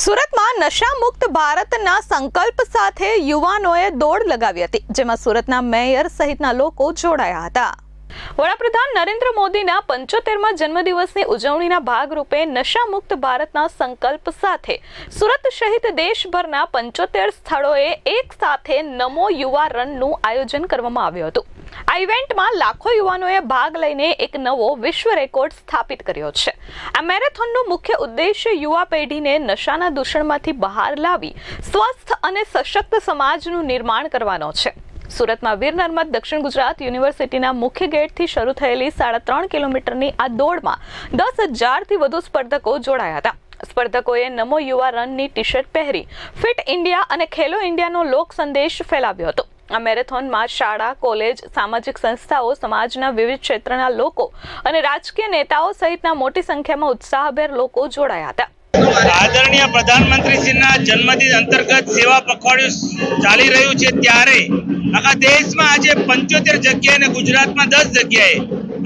સુરતમાં નશામુક્ત ભારતના સંકલ્પ સાથે યુવાનોએ દોડ લગાવી હતી, જેમાં સુરતના મેયર સહિતના લોકો જોડાયા હતા. વડાપ્રધાન નરેન્દ્ર મોદીના પંચોતેરમા જન્મદિવસની ઉજવણીના ભાગરૂપે નશામુક્ત ભારતના સંકલ્પ સાથે સુરત સહિત દેશભરના પંચોતેર સ્થળોએ એક સાથે નમો યુવા રનનું આયોજન કરવામાં આવ્યું હતું. આ ઇવેન્ટમાં લાખો યુવાનોએ ભાગ લઈને એક નવો વિશ્વ રેકોર્ડ સ્થાપિત કર્યો છે. આ મેરેથોનનો મુખ્ય ઉદ્દેશ્ય યુવા પેઢીને નશાના દૂષણમાંથી બહાર લાવી સ્વસ્થ અને સશક્ત સમાજનું નિર્માણ કરવાનો છે. સુરતમાં વીર નર્મદ દક્ષિણ ગુજરાત યુનિવર્સિટીના મુખ્ય ગેટથી શરૂ થયેલી સાડા ત્રણ કિલોમીટરની આ દોડમાં દસ હજારથી વધુ સ્પર્ધકો જોડાયા હતા. સ્પર્ધકોએ નમો યુવા રનની ટી શર્ટ પહેરી, ફિટ ઇન્ડિયા અને ખેલો ઇન્ડિયાનો લોક સંદેશ ફેલાવ્યો હતો. આ મેરેથોનમાં શાળા, કોલેજ, સામાજિક સંસ્થાઓ, સમાજના વિવિધ ક્ષેત્રના લોકો અને રાજકીય નેતાઓ સહિતના મોટી સંખ્યામાં ઉત્સાહભેર લોકો જોડાયા હતા. આદરણીય પ્રધાનમંત્રીશ્રીના જન્મદિન અંતર્ગત સેવા પખવાડિયું ચાલી રહ્યું છે ત્યારે આખા દેશમાં આજે પંચોતેર જગ્યાએ અને ગુજરાતમાં દસ જગ્યાએ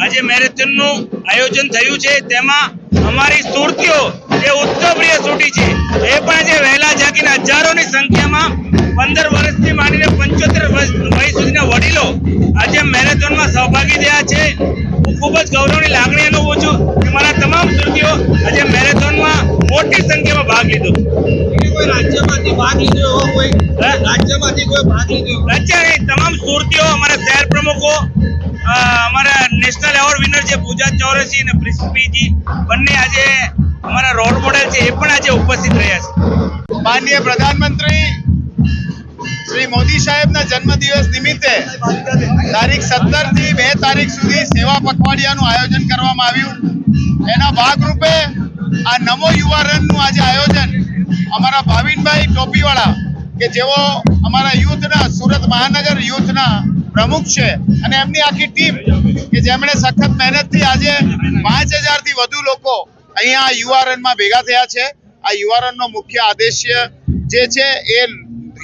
આજે મેરેથોનનું આયોજન થયું છે. તેમાં અમારી સુરતીઓ જે ઉત્તમપ્રિય સુટી છે, એ પણ આજે વહેલા જાગીને હજારોની સંખ્યામાં પંદર વર્ષથી માંડીને પંચોતેર વર્ષ વય સુધીના વડીલો આજે મેરેથોનમાં સહભાગી થયા છે. હું ખૂબ જ ગૌરવની લાગણી અનુભવું છું કે મારા તમામ સુરતીઓ આજે મોટી સંખ્યામાં ભાગ લીધો. કોઈ રાજ્યમાંથી ભાગ લીધો એવો કોઈ? રાજ્યમાંથી કોઈ ભાગ લીધો એવો? રાજ્યની તમામ સુરતીઓ અમારા શહેર પ્રમુખો અમારા નેશનલ એવોર્ડ વિનર છે પૂજા ચૌરસી અને પ્રિન્સિપીજી બંને આજે અમારા રોલ મોડેલ છે એ પણ આજે ઉપસ્થિત રહ્યા છે. માનનીય પ્રધાનમંત્રી શ્રી મોદી સાહેબના જન્મદિવસ નિમિત્તે તારીખ સત્તરથી બે તારીખ સુધી સેવા પખવાડિયાનું આયોજન કરવામાં આવ્યું. એના ભાગરૂપે આ નમો યુવા રનનું આજે આયોજન અમારા ભાવિનભાઈ ટોપીવાળા કે જેઓ અમારા યુથના, સુરત મહાનગર યુથના પ્રમુખ છે અને એમની આખી ટીમ કે જેમણે સખત મહેનતથી આજે પાંચ હજારથી વધુ લોકો અહીંયા આ યુવા રનમાં ભેગા થયા છે. આ યુવા રનનો મુખ્ય આદેશ્ય જે છે એ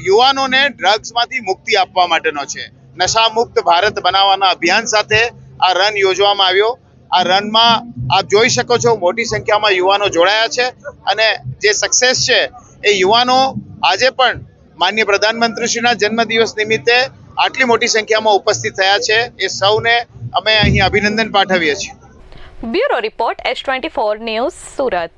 યુવાનોને ડ્રગ્સમાંથી મુક્તિ આપવા માટેનો છે. નશા મુક્ત ભારત બનાવવાના અભિયાન સાથે આ રન યોજવામાં આવ્યો. આ રનમાં આપ જોઈ શકો છો મોટી સંખ્યામાં યુવાનો જોડાયા છે અને જે સક્સેસ છે એ યુવાનો આજે પણ માન્ય પ્રધાનમંત્રીશ્રીના જન્મદિવસ નિમિત્તે આટલી મોટી સંખ્યામાં ઉપસ્થિત થયા છે. એ સૌને અમે અહીં અભિનંદન પાઠવીએ છીએ. Bureau report S twenty four news Surat.